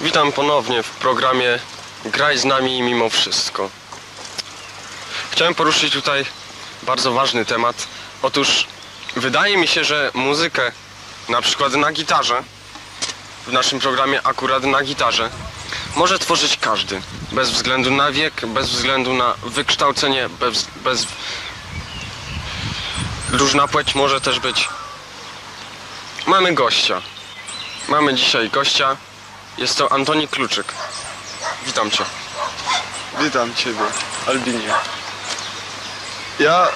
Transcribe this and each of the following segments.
Witam ponownie w programie Graj z nami mimo wszystko. Chciałem poruszyć tutaj bardzo ważny temat. Otóż wydaje mi się, że muzykę na przykład na gitarze, w naszym programie akurat na gitarze, może tworzyć każdy. Bez względu na wiek, bez względu na wykształcenie, bez, bez... Różna płeć może też być. Mamy gościa. Mamy dzisiaj gościa. Jest to Antoni Kluczyk. Witam cię. Witam Ciebie, Albinie. Ja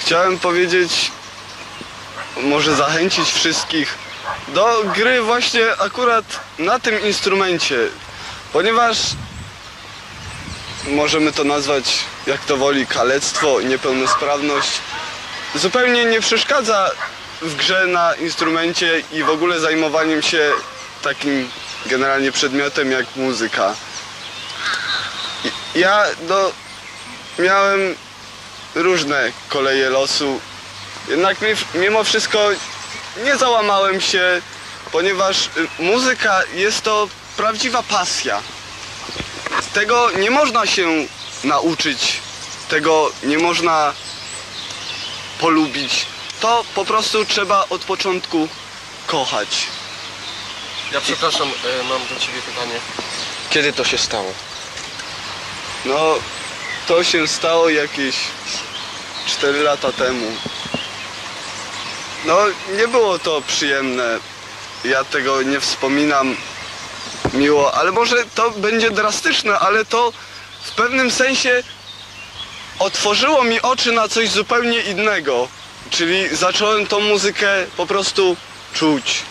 chciałem powiedzieć, może zachęcić wszystkich do gry właśnie akurat na tym instrumencie, ponieważ możemy to nazwać jak to woli kalectwo niepełnosprawność. Zupełnie nie przeszkadza w grze na instrumencie i w ogóle zajmowaniem się takim generalnie przedmiotem jak muzyka. Ja do, miałem różne koleje losu, jednak mi- mimo wszystko nie załamałem się, ponieważ y, muzyka jest to prawdziwa pasja. Tego nie można się nauczyć, tego nie można polubić. To po prostu trzeba od początku kochać. Ja przepraszam, e, mam do ciebie pytanie. Kiedy to się stało? No, to się stało jakieś 4 lata temu. No, nie było to przyjemne. Ja tego nie wspominam miło, ale może to będzie drastyczne, ale to w pewnym sensie otworzyło mi oczy na coś zupełnie innego. Czyli zacząłem tą muzykę po prostu czuć.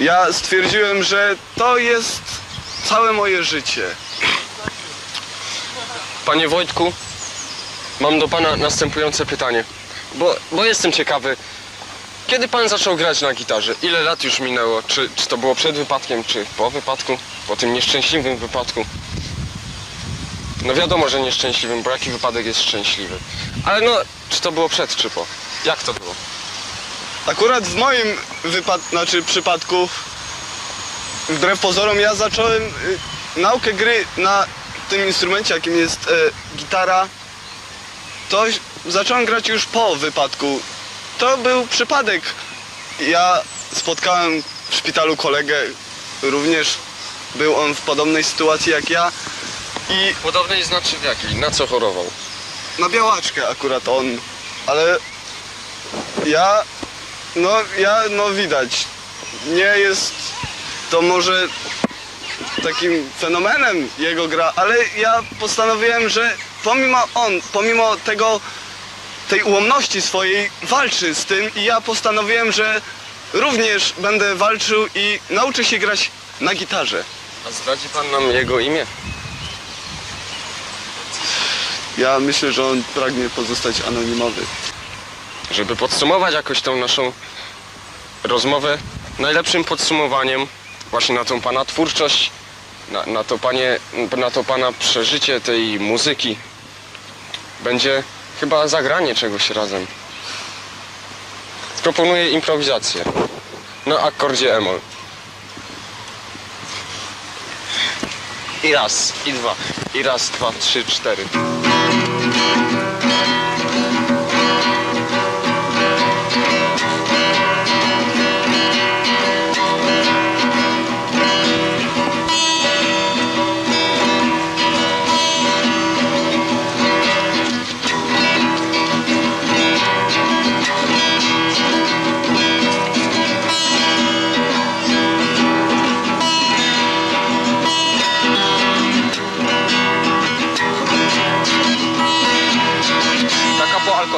Ja stwierdziłem, że to jest całe moje życie. Panie Wojtku, mam do pana następujące pytanie. Bo, bo jestem ciekawy, kiedy pan zaczął grać na gitarze? Ile lat już minęło? Czy, czy to było przed wypadkiem, czy po wypadku? Po tym nieszczęśliwym wypadku? No wiadomo, że nieszczęśliwym, bo jaki wypadek jest szczęśliwy? Ale no, czy to było przed, czy po? Jak to było? Akurat w moim wypad... znaczy przypadku, wbrew pozorom, ja zacząłem y, naukę gry na tym instrumencie, jakim jest e, gitara. To zacząłem grać już po wypadku. To był przypadek. Ja spotkałem w szpitalu kolegę, również był on w podobnej sytuacji jak ja i Podobnej znaczy w jakiej? Na co chorował? na białaczkę akurat on, ale ja, no ja, no widać, nie jest to może takim fenomenem jego gra, ale ja postanowiłem, że pomimo on, pomimo tego, tej ułomności swojej walczy z tym i ja postanowiłem, że również będę walczył i nauczę się grać na gitarze. A zdradzi pan nam jego imię? Ja myślę, że on pragnie pozostać anonimowy. Żeby podsumować jakoś tą naszą rozmowę, najlepszym podsumowaniem właśnie na tą pana twórczość, na, na, to, panie, na to pana przeżycie tej muzyki będzie chyba zagranie czegoś razem. Proponuję improwizację na akordzie emol. I raz, i dwa, i raz, dwa, trzy, cztery.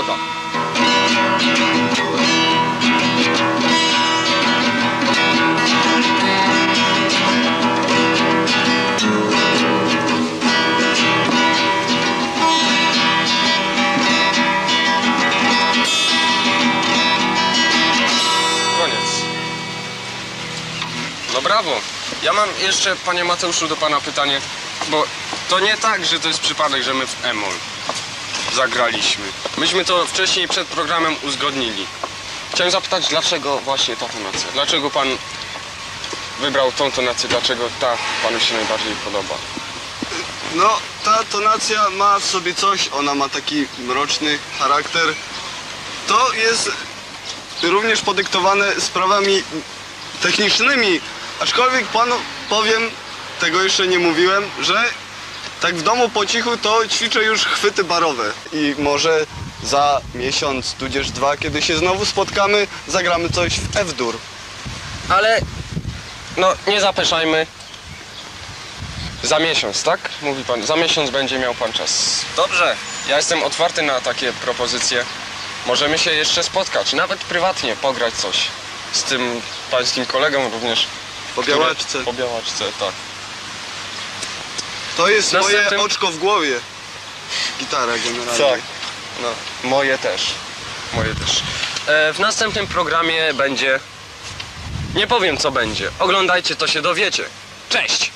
Alkota. Koniec. No brawo. Ja mam jeszcze, panie Mateuszu, do pana pytanie, bo to nie tak, że to jest przypadek, że my w Emol zagraliśmy. Myśmy to wcześniej przed programem uzgodnili. Chciałem zapytać, dlaczego właśnie ta tonacja? Dlaczego pan wybrał tą tonację, dlaczego ta panu się najbardziej podoba? No, ta tonacja ma w sobie coś, ona ma taki mroczny charakter. To jest również podyktowane sprawami technicznymi, aczkolwiek panu powiem, tego jeszcze nie mówiłem, że tak w domu po cichu to ćwiczę już chwyty barowe i może za miesiąc, tudzież dwa, kiedy się znowu spotkamy, zagramy coś w F-dur. Ale, no nie zapeszajmy. Za miesiąc, tak? Mówi pan, za miesiąc będzie miał pan czas. Dobrze, ja jestem otwarty na takie propozycje. Możemy się jeszcze spotkać, nawet prywatnie pograć coś z tym pańskim kolegą również. Po białaczce. Po białaczce, tak. To jest Następnym- moje oczko w głowie. Gitara generalnie. Tak. No, moje też. Moje też. E, w następnym programie będzie. Nie powiem co będzie. Oglądajcie, to się dowiecie. Cześć!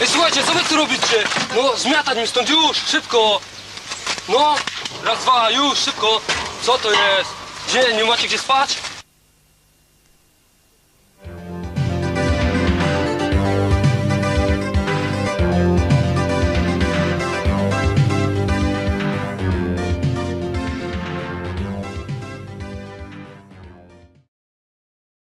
Ej, słuchajcie, co wy tu robicie? No, zmiatać mi stąd już, szybko! No, raz, dwa, już, szybko! Co to jest? Gdzie, nie macie gdzie spać?